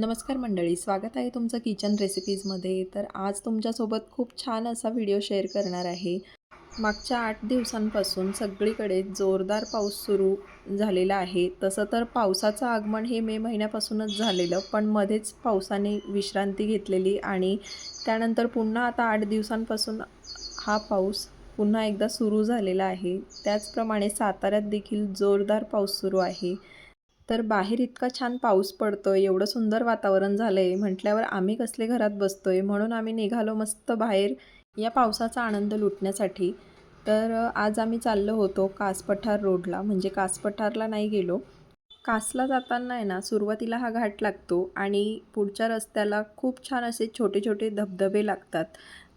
नमस्कार मंडळी स्वागत आहे तुमचं किचन रेसिपीजमध्ये. तर आज तुमच्यासोबत खूप छान असा व्हिडिओ शेअर करणार आहे. मागच्या आठ दिवसांपासून सगळीकडे जोरदार पाऊस सुरू झालेला आहे. तसं तर पावसाचं आगमन हे मे महिन्यापासूनच झालेलं पण मध्येच पावसाने विश्रांती घेतलेली आणि त्यानंतर पुन्हा आता आठ दिवसांपासून हा पाऊस पुन्हा एकदा सुरू झालेला आहे. त्याचप्रमाणे साताऱ्यात देखील जोरदार पाऊस सुरू आहे. तर बाहेर इतका छान पाऊस पडतो आहे एवढं सुंदर वातावरण झालं आहे म्हटल्यावर आम्ही कसले घरात बसतो आहे म्हणून आम्ही निघालो मस्त बाहेर या पावसाचा आनंद लुटण्यासाठी. तर आज आम्ही चाललो होतो कासपठार रोडला. म्हणजे कासपठारला नाही गेलो. कासला जाताना आहे ना सुरुवातीला हा घाट लागतो आणि पुढच्या रस्त्याला खूप छान असे छोटे छोटे धबधबे लागतात.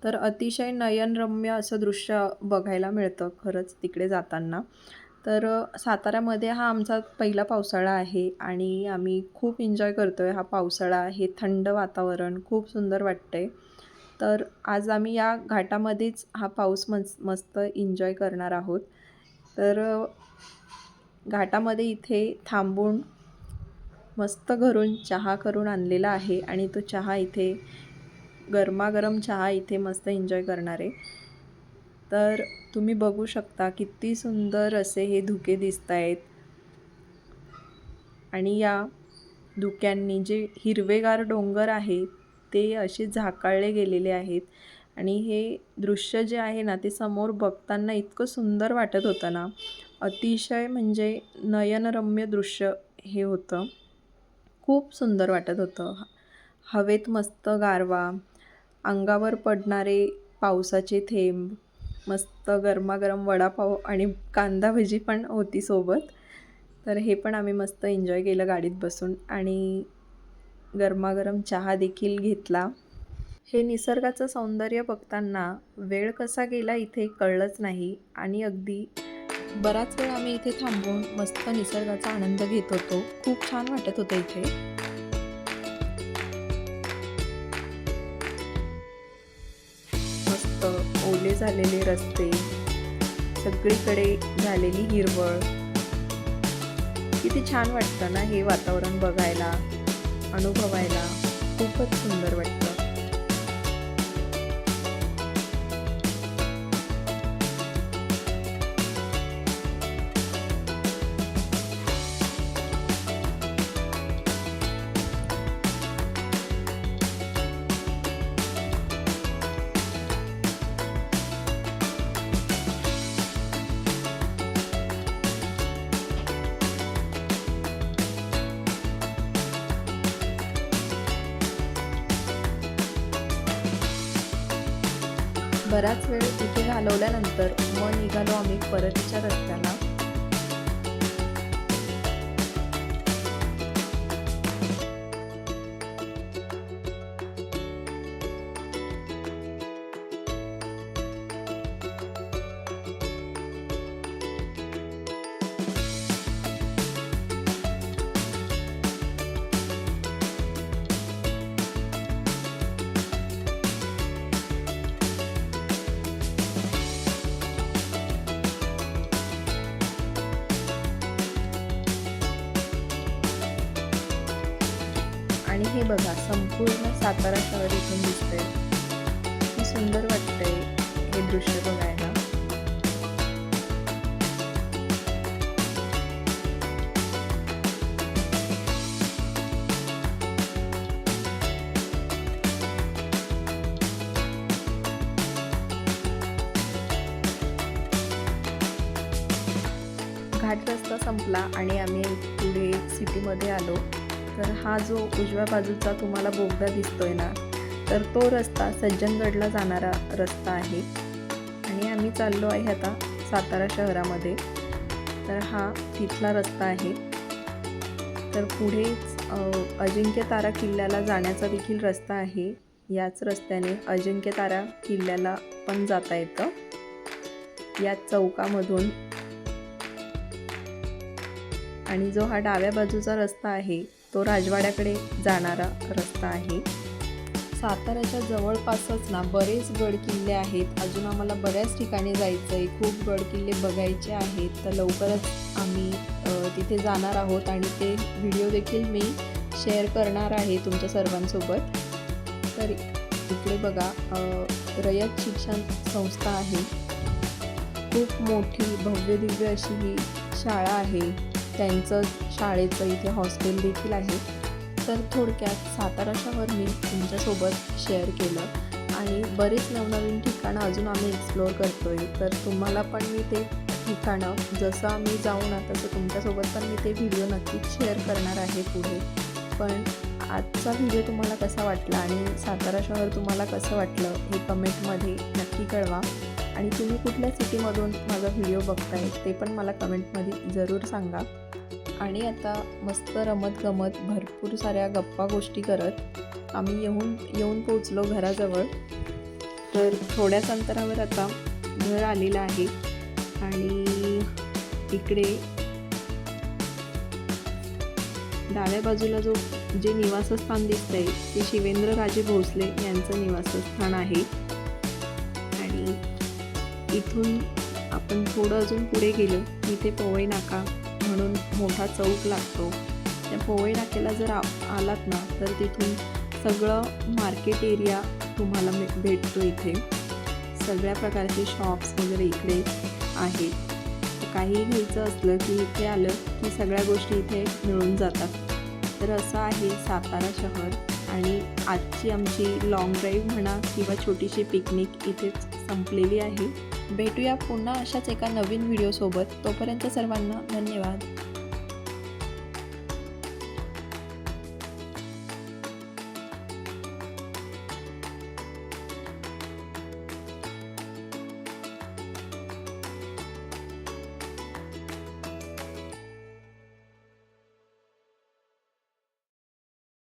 तर अतिशय नयनरम्य असं दृश्य बघायला मिळतं खरंच तिकडे जाताना. तर साताऱ्यामध्ये हा आमचा पहिला पावसाळा आहे आणि आम्ही खूप एन्जॉय करतो आहे हा पावसाळा. हे थंड वातावरण खूप सुंदर वाटतं आहे तर आज आम्ही या घाटामध्येच हा पाऊस मस् मस्त एन्जॉय करणार आहोत. तर घाटामध्ये इथे थांबून मस्त घरून चहा करून आणलेला आहे आणि तो चहा इथे गरमागरम चहा इथे मस्त एन्जॉय करणार आहे. तर तुम्ही बघू शकता किती सुंदर असे हे धुके दिसत आहेत आणि या धुक्यांनी जे हिरवेगार डोंगर आहे ते असे झाकाळले गेलेले आहेत. आणि हे दृश्य जे आहे ना ते समोर बघताना इतकं सुंदर वाटत होतं ना. अतिशय म्हणजे नयनरम्य दृश्य हे होतं. खूप सुंदर वाटत होतं. हवेत मस्त गारवा अंगावर पडणारे पावसाचे थेंब मस्त गरमागरम वडापाव आणि कांदा भजी पण होती सोबत. तर हे पण आम्ही मस्त एन्जॉय केलं गाडीत बसून आणि गरमागरम चहा देखील घेतला. हे निसर्गाचं सौंदर्य बघताना वेळ कसा गेला इथे कळलंच नाही आणि अगदी बराच वेळ आम्ही इथे थांबून मस्त निसर्गाचा आनंद घेत होतो. खूप छान वाटत होतं इथे. ओले झालेले रस्ते सगळीकडे झालेली हिरवळ. किती छान वाटतं ना हे वातावरण बघायला अनुभवायला. खूपच सुंदर वाटतं. बराच वेळ इथे घालवल्यानंतर मग निघालो आम्ही परतीच्या रस्त्याला. आणि हे बघा संपूर्ण सातारा शहर इथून दिसतंय. किती सुंदर वाटतंय हे दृश्य बघायला. घाट रस्ता संपला आणि आम्ही पुढे सिटीमध्ये आलो. तर हा जो उजव्या बाजूचा तुम्हाला बोगदा दिसतोय ना तर तो रस्ता सज्जनगडला जाणारा रस्ता आहे. आणि आम्ही चाललो आहे आता सातारा शहरामध्ये. तर हा तिथला रस्ता आहे. तर पुढेच अजिंक्यतारा अजिंक्य तारा किल्ल्याला जाण्याचा देखील रस्ता आहे. याच रस्त्याने अजिंक्य तारा किल्ल्याला पण जाता येतं. या चौकामधून. आणि जो हा डाव्या बाजूचा रस्ता आहे तो राजवाड्याकडे जाणारा रस्ता आहे. साताऱ्याच्या जवळपासच ना बरेच गड किल्ले आहेत. अजून आम्हाला बऱ्याच ठिकाणी जायचं आहे खूप गड किल्ले बघायचे आहेत. तर लवकरच आम्ही तिथे जाणार आहोत आणि ते व्हिडिओ देखील मी शेअर करणार आहे तुमच्या सर्वांसोबत. तर इकडे बघा रयत शिक्षण संस्था आहे. खूप मोठी भव्य दिव्य अशी ही शाळा आहे. त्यांचं शाळेचं इथे हॉस्टेल देखील आहे. तर थोडक्यात सातारा शहर मी तुमच्यासोबत शेअर केलं आणि बरेच नवनवीन ठिकाणं अजून आम्ही एक्सप्लोअर करतोय. तर तुम्हाला पण मी ते ठिकाणं जसं आम्ही जाऊ ना तसं तुमच्यासोबत पण मी ते व्हिडिओ नक्कीच शेअर करणार आहे पुढे. पण आजचा व्हिडिओ तुम्हाला कसा वाटला आणि सातारा शहर तुम्हाला कसं वाटलं हे कमेंटमध्ये नक्की कळवा. आणि तुम्ही कुठल्या सिटीमधून माझा व्हिडिओ बघताय ते पण मला कमेंटमध्ये जरूर सांगा. आणि आता मस्त रमत गमत भरपूर साऱ्या गप्पा गोष्टी करत आम्ही येऊन येऊन पोचलो घराजवळ. तर थोड्याच अंतरावर आता घर आलेलं आहे आणि इकडे डाव्या बाजूला जो जे निवासस्थान दिसतंय ते शिवेंद्र राजे भोसले यांचं निवासस्थान आहे. इथून आपण थोडं अजून पुढे गेलो इथे पोवई नाका म्हणून मोठा चौक लागतो. त्या पोवई नाक्याला जर आ आलात ना तर तिथून सगळं मार्केट एरिया तुम्हाला भेटतो इथे. सगळ्या प्रकारचे शॉप्स वगैरे इकडे आहेत. काही घ्यायचं असलं की इथे आलं की सगळ्या गोष्टी इथे मिळून जातात. तर असं आहे सातारा शहर आणि आजची आमची लाँग ड्राईव्ह म्हणा किंवा छोटीशी पिकनिक इथेच संपलेली आहे. भेटूया पुन्हा अशाच एका नवीन व्हिडिओसोबत. तोपर्यंत सर्वांना धन्यवाद.